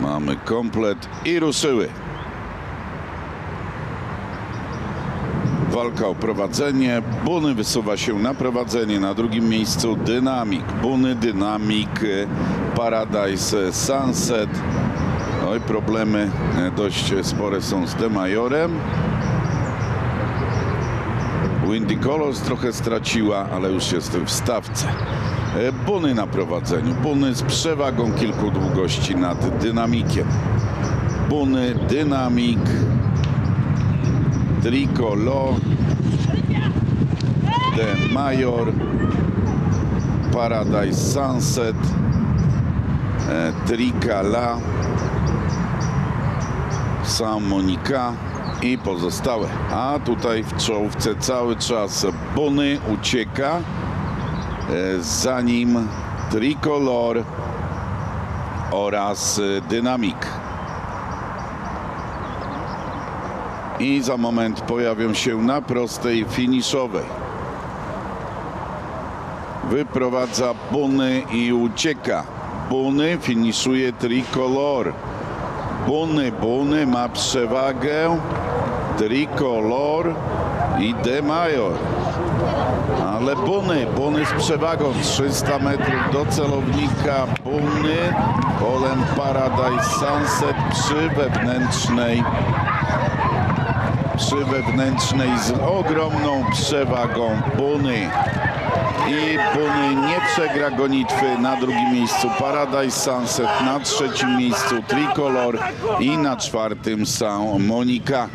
Mamy komplet i ruszyły. Walka o prowadzenie. Buny wysuwa się na prowadzenie. Na drugim miejscu Dynamik. Buny, Dynamik, e, Paradise, e, Sunset. Oj, problemy e, dość spore są z Demajorem. Windy Colors trochę straciła, ale już jest w stawce. E, Buny na prowadzeniu. Buny z przewagą kilku długości nad dynamikiem. Buny, dynamik, tricolor, de Major, Paradise Sunset, e, Tricala, San Monica i pozostałe. A tutaj w czołówce cały czas Bony ucieka, e, za nim Tricolor oraz e, Dynamik. I za moment pojawią się na prostej finiszowej. Wyprowadza Buny i ucieka. Buny finiszuje Tricolor. Buny, Buny ma przewagę. Tricolor i De Major. Ale Buny, Buny z przewagą 300 metrów do celownika. Buny, polem Paradise Sunset przy wewnętrznej przy wewnętrznej z ogromną przewagą Buny. I Buny nie przegra gonitwy. Na drugim miejscu Paradise Sunset, na trzecim miejscu Tricolor i na czwartym San Monica.